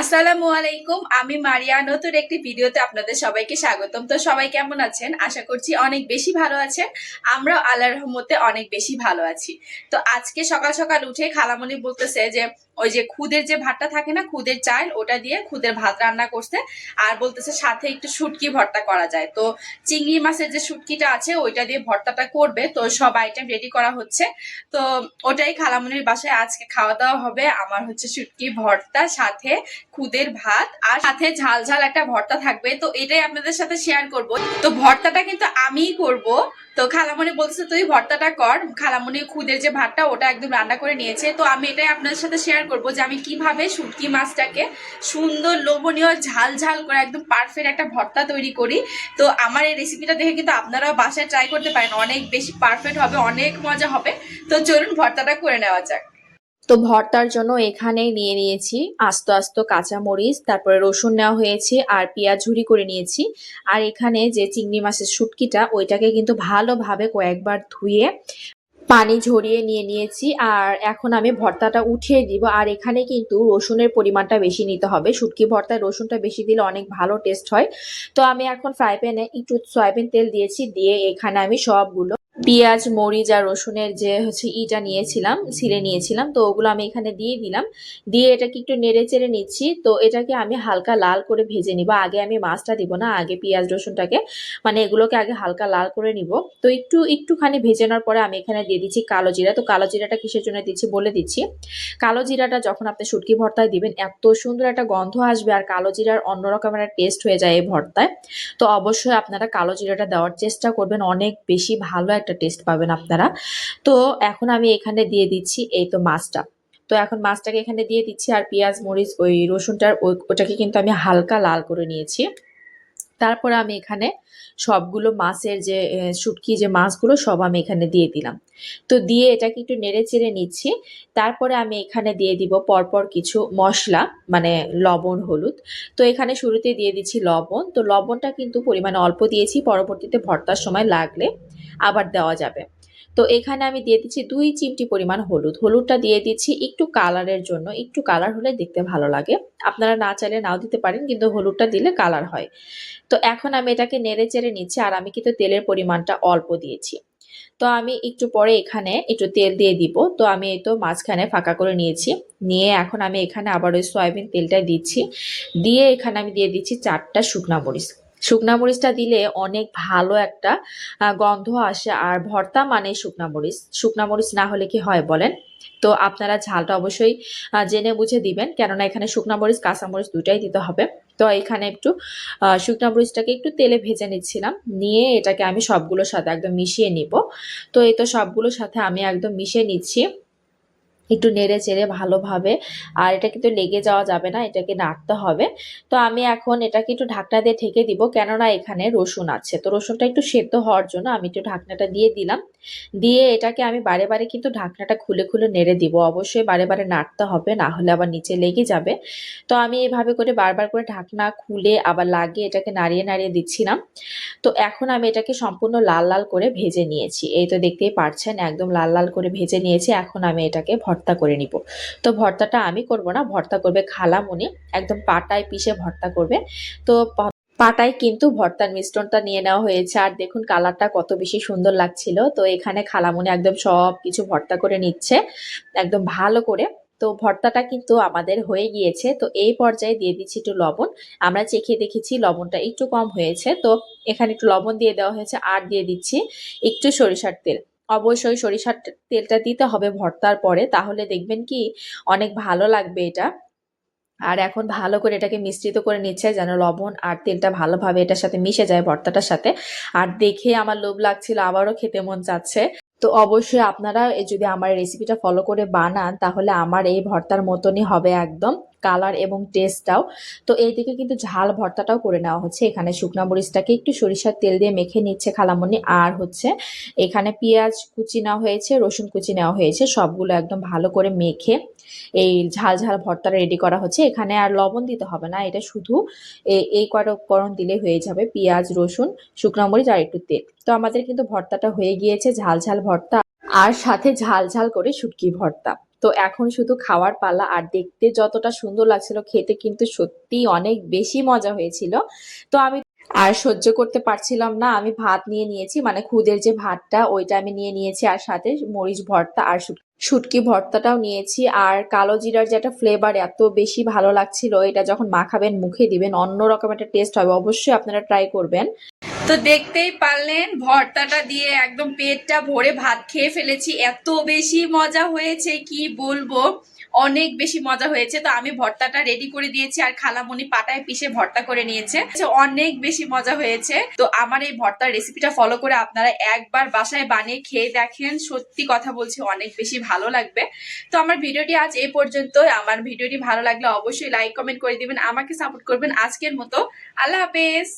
আসসালামু আলাইকুম, আমি মারিয়া। নতুন একটি ভিডিওতে আপনাদের সবাইকে স্বাগতম। তো সবাই কেমন আছেন? আশা করছি অনেক বেশি ভালো আছেন। আমরাও আল্লাহর রহমতে অনেক বেশি ভালো আছি। তো আজকে সকাল সকাল উঠে খালামণি বলতেছে যে ওই যে খুদের যে ভাতটা থাকে না, খুদের চাল, ওটা দিয়ে খুদের ভাত রান্না করছে। আর বলতেছে সাথে একটু শুটকি ভর্তা করা যায়। তো চিংড়ি মাছের যে শুটকিটা আছে, ওইটা দিয়ে ভর্তাটা করবে। তো সব আইটেম রেডি করা হচ্ছে। তো ওটাই খালামুনির বাসায় আজকে খাওয়া দাওয়া হবে। আমার হচ্ছে শুটকি ভর্তা, সাথে খুদের ভাত, আর সাথে ঝাল ঝাল একটা ভর্তা থাকবে। তো এটাই আপনাদের সাথে শেয়ার করব। তো ভর্তাটা কিন্তু আমিই করব। তো খালামণি বলছে, তুই ভর্তাটা কর। খালামণি খুদের যে ভাতটা, ওটা একদম রান্না করে নিয়েছে। তো আমি এটাই আপনাদের সাথে শেয়ার করব যে আমি কীভাবে শুটকি মাছটাকে সুন্দর লোভনীয় ঝাল ঝাল করে একদম পারফেক্ট একটা ভর্তা তৈরি করি। তো আমার এই রেসিপিটা দেখে কিন্তু আপনারাও বাসায় ট্রাই করতে পারেন। অনেক বেশি পারফেক্ট হবে, অনেক মজা হবে। তো চলুন ভর্তাটা করে নেওয়া যাক। তো ভর্তার জন্য এখানে নিয়ে নিয়েছি আস্ত আস্ত কাঁচামরিচ, তারপরে রসুন নেওয়া হয়েছে আর পেঁয়াজ ঝুরি করে নিয়েছি। আর এখানে যে চিংড়ি মাছের শুটকিটা, ওইটাকে কিন্তু ভালোভাবে কয়েকবার ধুয়ে পানি ঝরিয়ে নিয়ে নিয়েছি, আর এখন আমি ভর্তাটা উঠিয়ে দিব। আর এখানে কিন্তু রসুনের পরিমাণটা বেশি নিতে হবে। শুটকি ভর্তায় রসুনটা বেশি দিলে অনেক ভালো টেস্ট হয়। তো আমি এখন ফ্রাই প্যানে একটু সয়াবিন তেল দিয়েছি, দিয়ে এখানে আমি সবগুলো পেঁয়াজ, মরিচ আর রসুনের যে হচ্ছে ইটা নিয়েছিলাম ছিঁড়ে নিয়েছিলাম, তো ওগুলো আমি এখানে দিয়ে দিলাম। দিয়ে এটাকে একটু নেড়ে চেড়ে নিচ্ছি, তো এটাকে আমি হালকা লাল করে ভেজে নিব। আগে আমি মাছটা দিব না, আগে পেঁয়াজ, রসুনটাকে মানে এগুলোকে আগে হালকা লাল করে নিব। তো একটু, একটুখানি ভেজে নেওয়ার পরে আমি এখানে দিয়ে দিচ্ছি কালো জিরা। তো কালো জিরাটা কিসের জন্য দিচ্ছি বলে দিচ্ছি। কালো জিরাটা যখন আপনি শুটকি ভর্তায় দিবেন, এত সুন্দর একটা গন্ধ আসবে আর কালো জিরার অন্যরকম একটা টেস্ট হয়ে যায় এই ভর্তায়। তো অবশ্যই আপনারা কালো জিরাটা দেওয়ার চেষ্টা করবেন, অনেক বেশি ভালো একটা টেস্ট পাবেন আপনারা। তো এখন আমি এখানে দিয়ে দিচ্ছি এই তো মাছটা। তো এখন মাছটাকে এখানে দিয়ে দিচ্ছি আর পেঁয়াজ, মরিচ, ওই রসুনটার ওটাকে কিন্তু আমি হালকা লাল করে নিয়েছি। তারপরে আমি এখানে সবগুলো মাছের যে শুটকি যে মাছগুলো সব আমি এখানে দিয়ে দিলাম। তো দিয়ে এটাকে একটু নেড়ে চেড়ে নিচ্ছি। তারপরে আমি এখানে দিয়ে দিব পরপর কিছু মশলা মানে লবণ, হলুদ। তো এখানে শুরুতে দিয়ে দিচ্ছি লবণ। তো লবণটা কিন্তু পরিমাণে অল্প দিয়েছি, পরবর্তীতে ভর্তার সময় লাগলে আবার দেওয়া যাবে। তো এখানে আমি দিয়ে দিচ্ছি দুই চিমটি পরিমাণ হলুদ। হলুদটা দিয়ে দিচ্ছি একটু কালারের জন্য, একটু কালার হলে দেখতে ভালো লাগে। আপনারা না চাইলে নাও দিতে পারেন, কিন্তু হলুদটা দিলে কালার হয়। তো এখন আমি এটাকে নেড়ে চেড়ে নিচ্ছি, আর আমি কিন্তু তেলের পরিমাণটা অল্প দিয়েছি। তো আমি একটু পরে এখানে একটু তেল দিয়ে দিব। তো আমি এই তো মাঝখানে ফাঁকা করে নিয়েছি। নিয়ে এখন আমি এখানে আবার ওই সয়াবিন তেলটা দিচ্ছি। দিয়ে এখানে আমি দিয়ে দিচ্ছি চারটা শুকনা মরিচ। শুকনা মরিচটা দিলে অনেক ভালো একটা গন্ধ আসে। আর ভর্তা মানে শুকনা মরিচ। শুকনা মরিচ না হলে কি হয় বলেন? তো আপনারা ঝালটা অবশ্যই জেনে বুঝে দিবেন। কেননা এখানে শুকনা মরিচ, কাঁচা মরিচ দুটাই দিতে হবে। তো এখানে একটু শুকনা মরিচটাকে একটু তেলে ভেজে নিচ্ছিলাম। নিয়ে এটাকে আমি সবগুলোর সাথে একদম মিশিয়ে নিব। তো এই তো সবগুলোর সাথে আমি একদম মিশিয়ে নিচ্ছি। একটু নেড়ে চেড়ে ভালোভাবে। আর এটা কিন্তু লেগে যাওয়া যাবে না, এটাকে নাড়তে হবে। তো আমি এখন এটাকে একটু ঢাকনা দিয়ে ঢেকে দিব, কেননা এখানে রসুন আছে। তো রসুনটা একটু সেদ্ধ হওয়ার জন্য আমি একটু ঢাকনাটা দিয়ে দিলাম। দিয়ে এটাকে আমি বারে বারে কিন্তু ঢাকনাটা খুলে খুলে নেড়ে দিব। অবশ্যই বারে বারে নাড়তে হবে, না হলে আবার নিচে লেগে যাবে। তো আমি এভাবে করে বারবার করে ঢাকনা খুলে আবার লাগিয়ে এটাকে নাড়িয়ে নাড়িয়ে দিচ্ছিলাম। তো এখন আমি এটাকে সম্পূর্ণ লাল লাল করে ভেজে নিয়েছি। এই তো দেখতেই পারছেন, একদম লাল লাল করে ভেজে নিয়েছি। এখন আমি এটাকে ভর্তা করে নিব। তো ভর্তাটা আমি করব না, ভর্তা করবে খালামুনি একদম পাটায় পিষে ভর্তা করবে। তো পাটায় কিন্তু ভর্তার মিশ্রণটা নিয়ে নেওয়া হয়েছে। আর দেখুন, কালারটা কত বেশি সুন্দর লাগছিল। তো এখানে খালামুনি একদম সব কিছু ভর্তা করে নিচ্ছে, একদম ভালো করে। তো ভর্তাটা কিন্তু আমাদের হয়ে গিয়েছে। তো এই পর্যায়ে দিয়ে দিচ্ছি একটু লবণ। আমরা চেখে দেখেছি লবণটা একটু কম হয়েছে। তো এখানে একটু লবণ দিয়ে দেওয়া হয়েছে। আর দিয়ে দিচ্ছি একটু সরিষার তেল। অবশ্যই সরিষার তেলটা দিতে হবে ভর্তার পরে। তাহলে দেখবেন কি, অনেক ভালো লাগবে এটা। আর এখন ভালো করে এটাকে মিশ্রিত করে নিচ্ছে যেন লবণ আর তেলটা ভালোভাবে এটার সাথে মিশে যায় ভর্তাটার সাথে। আর দেখে আমার লোভ লাগছিল, আবারও খেতে মন চাচ্ছে। তো অবশ্যই আপনারা যদি আমার রেসিপিটা ফলো করে বানান, তাহলে আমার এই ভর্তার মতনই হবে একদম। কালার এবং টেস্টটাও। তো এইদিকে কিন্তু ঝাল ভর্তাটাও করে নেওয়া হচ্ছে। এখানে শুকনা মরিচটাকে একটু সরিষার তেল দিয়ে মেখে নিচ্ছে খালামণি আর হচ্ছে এখানে পেঁয়াজ কুচি নেওয়া হয়েছে, রসুন কুচি নেওয়া হয়েছে, সবগুলো একদম ভালো করে মেখে এই ঝাল ঝাল ভর্তা রেডি করা হচ্ছে। এখানে আর লবণ দিতে হবে না, এটা শুধু এই উপকরণ দিলে হয়ে যাবে পেঁয়াজ, রসুন, শুকনো মরিচ আর একটু তেল। তো আমাদের কিন্তু ভর্তাটা হয়ে গিয়েছে, ঝাল ঝাল ভর্তা। আর সাথে ঝাল ঝাল করে শুটকি ভর্তা। তো এখন শুধু খাওয়ার পালা আর দেখতে যতটা সুন্দর লাগছিল খেতে কিন্তু সত্যিই অনেক বেশি মজা হয়েছিল। তো আমি আর সহ্য করতে পারছিলাম না, আমি ভাত নিয়ে নিয়েছি মানে খুদের যে ভাতটা ওইটা আমি নিয়ে নিয়েছি আর সাথে মরিচ ভর্তা আর শুট- শুটকি ভর্তাটাও নিয়েছি। আর কালো জিরার যে একটা ফ্লেভার এত বেশি ভালো লাগছিল, এটা যখন মাখাবেন মুখে দিবেন, অন্যরকম একটা টেস্ট হবে। অবশ্যই আপনারা ট্রাই করবেন। তো দেখতেই পারলেন, ভর্তাটা দিয়ে একদম পেটটা ভরে ভাত খেয়ে ফেলেছি। এত বেশি মজা হয়েছে, কি বলব? অনেক বেশি মজা হয়েছে। তো আমি ভর্তাটা রেডি করে দিয়েছি আর খালামণি পাটায় পিষে ভর্তা করে নিয়েছে। অনেক বেশি মজা হয়েছে। তো আমার এই ভর্তার রেসিপিটা ফলো করে আপনারা একবার বাসায় বানিয়ে খেয়ে দেখেন। সত্যি কথা বলছি, অনেক বেশি ভালো লাগবে। তো আমার ভিডিওটি আজ এই পর্যন্ত। আমার ভিডিওটি ভালো লাগলে অবশ্যই লাইক কমেন্ট করে দিবেন, আমাকে সাপোর্ট করবেন আজকের মতো। আল্লাহ হাফেজ!